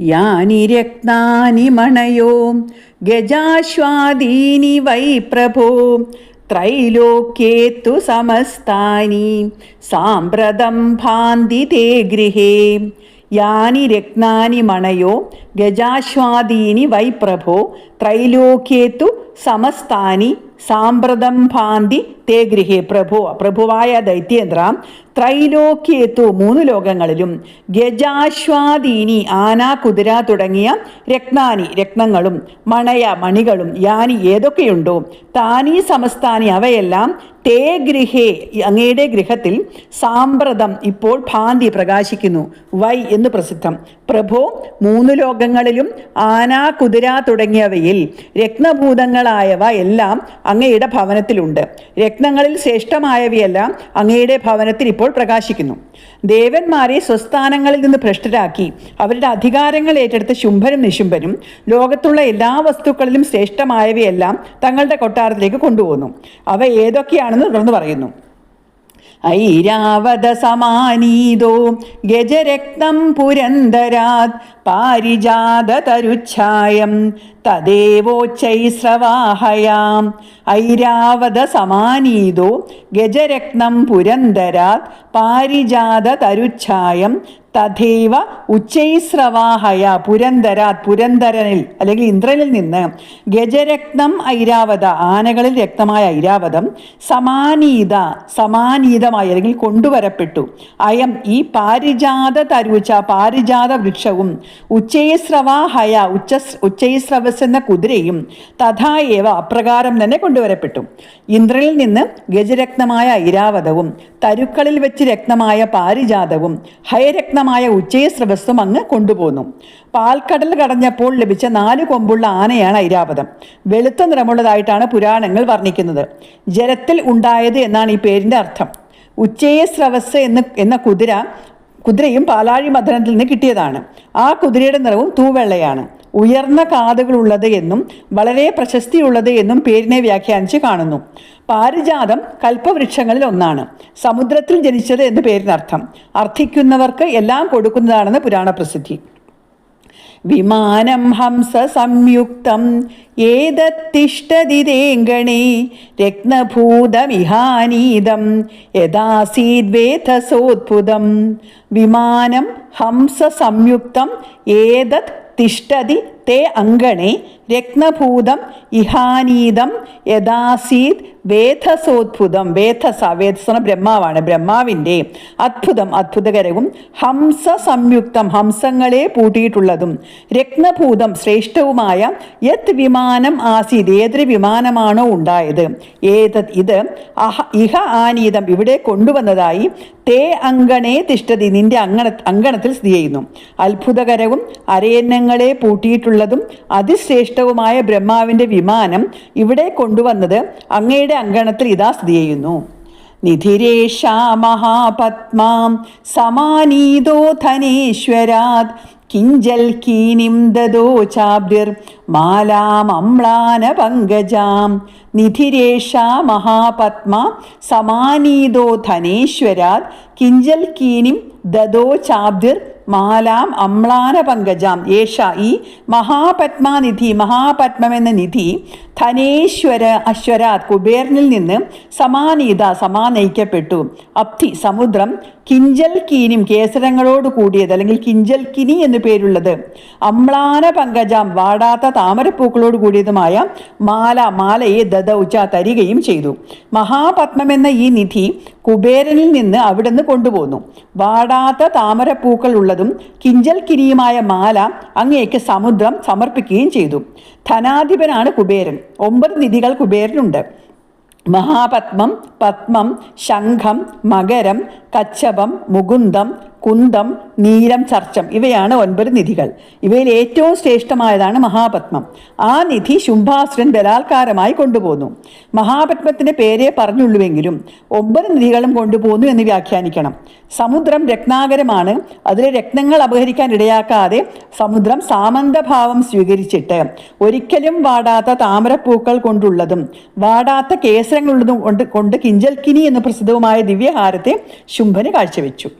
യാനി രത്നാനി മണയോ ഗജാശ്വാദീനി Y പ്രഭോ ത്രൈലോക്യേത്തു സമസ്താനി സാമ്പ്രതം ഭാന്തി തേ ഗൃഹേ യാനി രത്നാനി മണയോ ഗജാശ്വാദീനി Y പ്രഭോ ത്രൈലോക്യേത്തു സമസ്താനി സാമ്പ്രതം ഭാന്തി തേ ഗൃഹേ പ്രഭു. പ്രഭുവായ ദൈത്യേന്ദ്ര ത്രൈലോക്യേത്തു മൂന്ന് ലോകങ്ങളിലും ഗജാശ്വാദീനി ആന കുതിര തുടങ്ങിയ രത്നാനി രത്നങ്ങളും മണയ മണികളും യാനി ഏതൊക്കെയുണ്ടോ താനി സമസ്താനി അവയെല്ലാം തേ ഗൃഹേ അങ്ങയുടെ ഗൃഹത്തിൽ സാമ്പ്രതം ഇപ്പോൾ ഭാന്തി പ്രകാശിക്കുന്നു. വൈ എന്ന് പ്രസിദ്ധം. പ്രഭോ മൂന്ന് ലോകങ്ങളിലും ആന കുതിര തുടങ്ങിയവയിൽ രത്നഭൂതങ്ങളായവ എല്ലാം അങ്ങയുടെ ഭവനത്തിലുണ്ട്. രക്തങ്ങളിൽ ശ്രേഷ്ഠമായവയെല്ലാം അങ്ങയുടെ ഭവനത്തിൽ ഇപ്പോൾ പ്രകാശിക്കുന്നു. ദേവന്മാരെ സ്വസ്ഥാനങ്ങളിൽ നിന്ന് ഭ്രഷ്ടരാക്കി അവരുടെ അധികാരങ്ങൾ ഏറ്റെടുത്ത ശുംഭനും നിശുംഭനും ലോകത്തുള്ള എല്ലാ വസ്തുക്കളിലും ശ്രേഷ്ഠമായവയെല്ലാം തങ്ങളുടെ കൊട്ടാരത്തിലേക്ക് കൊണ്ടുപോകുന്നു അവ ഏതൊക്കെയാണെന്ന് തുടർന്ന് പറയുന്നു. ഐരാവത സമാനീതോ ഗജരക്തം പുരന്തരാത് പാരിജാത തരുച്ഛായം തദേവോച്ചൈസ്രവാഹയാം ഐരാവത സമാനീതോ ഗജരത്നം പുരന്തരാത് പാരിജാത തരുച്ഛായം തഥൈവ ഉച്ചൈസ്രവാഹയ പുരന്തരാത് പുരന്തരനിൽ അല്ലെങ്കിൽ ഇന്ദ്രനിൽ നിന്ന് ഗജരക്തം ഐരാവത ആനകളിൽ രക്തമായ ഐരാവതം സമാനീത സമാനീതമായി അല്ലെങ്കിൽ കൊണ്ടുവരപ്പെട്ടു. അയം ഈ പാരിജാത തരുച്ച പാരിജാത വൃക്ഷവും ഉച്ചൈസ്രവാഹയ ഉച്ച ഉച്ചൈസ്രവസ് എന്ന കുതിരയും തഥായേവ അപ്രകാരം തന്നെ കൊണ്ടുവരപ്പെട്ടു. ഇന്ദ്രനിൽ നിന്ന് ഗജരത്നമായ ഐരാവതവും തരുക്കളിൽ വെച്ച് രക്തമായ പാരിജാതവും ഹയരത്നമായ ഉച്ചയസ്രവസ്സും അങ്ങ് കൊണ്ടുപോന്നു. പാൽക്കടൽ കടഞ്ഞപ്പോൾ ലഭിച്ച നാല് കൊമ്പുള്ള ആനയാണ് ഐരാവതം വെളുത്ത നിറമുള്ളതായിട്ടാണ് പുരാണങ്ങൾ വർണിക്കുന്നത്. ജലത്തിൽ ഉണ്ടായത് എന്നാണ് ഈ പേരിന്റെ അർത്ഥം. ഉച്ചയസ്രവസ് എന്ന് എന്ന കുതിര കുതിരയും പാലാഴി മഥനത്തിൽ നിന്ന് കിട്ടിയതാണ്. ആ കുതിരയുടെ നിറവും തൂവെള്ളയാണ്. ഉയർന്ന കാതുകളുള്ളത് എന്നും വളരെ പ്രശസ്തിയുള്ളത് എന്നും പേരിനെ വ്യാഖ്യാനിച്ച് കാണുന്നു. പാരിജാതം കൽപ്പവൃക്ഷങ്ങളിൽ ഒന്നാണ്. സമുദ്രത്തിൽ ജനിച്ചത് എന്ന് പേരിനർത്ഥം. അർത്ഥിക്കുന്നവർക്ക് എല്ലാം കൊടുക്കുന്നതാണെന്ന് പുരാണ പ്രസിദ്ധി വിമാനം ഹംസ സംയുക്തം. ഏതത്തിഷ്ടതിരേങ്കണേ രത്നഭൂതമിഹാനീതം യഥാസീദ്വേധസോത്ഭുതം. വിമാനം ഹംസ സംയുക്തം. ഏതത് തിഷ്ടതി തേ അങ്കണേ രത്നഭൂതം ഇഹാനീതം യഥാസീത് വേധസോദ്ഭുതം വേധസ വേധസന ബ്രഹ്മാവാണ്. ബ്രഹ്മാവിന്റെ അത്ഭുതം അത്ഭുതകരവും ഹംസ സംയുക്തം ഹംസങ്ങളെ പൂട്ടിയിട്ടുള്ളതും. രത്നഭൂതം ശ്രേഷ്ഠവുമായ യത് വിമാനം ആസീത്. ഏതൊരു വിമാനമാണോ ഉണ്ടായത്? ഏത് ഇത് അഹ ഇഹ ആനീതം ഇവിടെ കൊണ്ടുവന്നതായി തേ അങ്കണേ തിഷ്ടതി നിന്റെ അങ്കണ അങ്കണത്തിൽ സ്ഥിതി ചെയ്യുന്നു. അത്ഭുതകരവും അരയന്നങ്ങളെ പൂട്ടിയിട്ടുള്ളതും അതിശ്രേഷ്ഠവുമായ ബ്രഹ്മാവിന്റെ വിമാനം ഇവിടെ കൊണ്ടുവന്നത് അങ്ങയുടെ അങ്കണത്തിൽ ഇതാ സ്ഥിതി ചെയ്യുന്നു. നിധിരേഷാ മഹാപത്മാം സമാനീതോ ധനേശ്വരാത് കിഞ്ചൽ കീനിം ദദോ ചാബ്ദിർ മാലാമമ്ലാന പങ്കജാം നിധിരേഷ മഹാപത്മ സമാനീതോ ധനേശ്വരാത് കിഞ്ചൽ കീനിം ദദോ ചാബ്ദിർ മാലാം അമ്ലാന പങ്കജാം. ഏഷ ഈ മഹാപത്മാനിധി മഹാപത്മെന്ന നിധി ധനേശ്വര അശ്വരാത് കുബേരനിൽ നിന്ന് സമാനീത സമാനയിക്കപ്പെട്ടു അപ്തി സമുദ്രം കിഞ്ചൽ കീനിം കേസരങ്ങളോട് കൂടിയത് അല്ലെങ്കിൽ കിഞ്ചൽ കിനി എന്നു പേരുള്ളത്. അമ്ലാന പങ്കജാം വാടാത്ത താമരപ്പൂക്കളോട് കൂടിയതുമായ മാല മാലയെ ദദൌച്ച തരികയും ചെയ്തു. മഹാപത്മമെന്ന ഈ നിധി കുബേരനിൽ നിന്ന് അവിടുന്ന് കൊണ്ടുപോന്നു. വാടാത്ത താമരപ്പൂക്കൾ ഉള്ളതും കിഞ്ചൽ കിരിയുമായ മാല അങ്ങേക്ക് സമുദ്രം സമർപ്പിക്കുകയും ചെയ്തു. ധനാധിപനാണ് കുബേരൻ. ഒമ്പത് നിധികൾ കുബേരനുണ്ട്. മഹാപത്മം പത്മം ശംഖം മകരം കച്ചപം മുകുന്ദം കുന്തം നീലം ചർച്ചം ഇവയാണ് ഒൻപത് നിധികൾ. ഇവയിൽ ഏറ്റവും ശ്രേഷ്ഠമായതാണ് മഹാപത്മം. ആ നിധി ശുംഭാസുരൻ ബലാത്കാരമായി കൊണ്ടുപോന്നു. മഹാപത്മത്തിന്റെ പേരെ പറഞ്ഞുള്ളുവെങ്കിലും ഒമ്പത് നിധികളും കൊണ്ടുപോന്നു എന്ന് വ്യാഖ്യാനിക്കണം. സമുദ്രം രത്നാകരമാണ്. അതിലെ രത്നങ്ങൾ അപഹരിക്കാൻ ഇടയാക്കാതെ സമുദ്രം സാമന്തഭാവം സ്വീകരിച്ചിട്ട് ഒരിക്കലും വാടാത്ത താമരപ്പൂക്കൾ കൊണ്ടുള്ളതും വാടാത്ത കേസരങ്ങളുള്ളതും കൊണ്ട് കൊണ്ട് കിഞ്ചൽക്കിനി എന്ന പ്രസിദ്ധവുമായ ദിവ്യഹാരത്തെ ശുംഭന് കാഴ്ചവെച്ചു.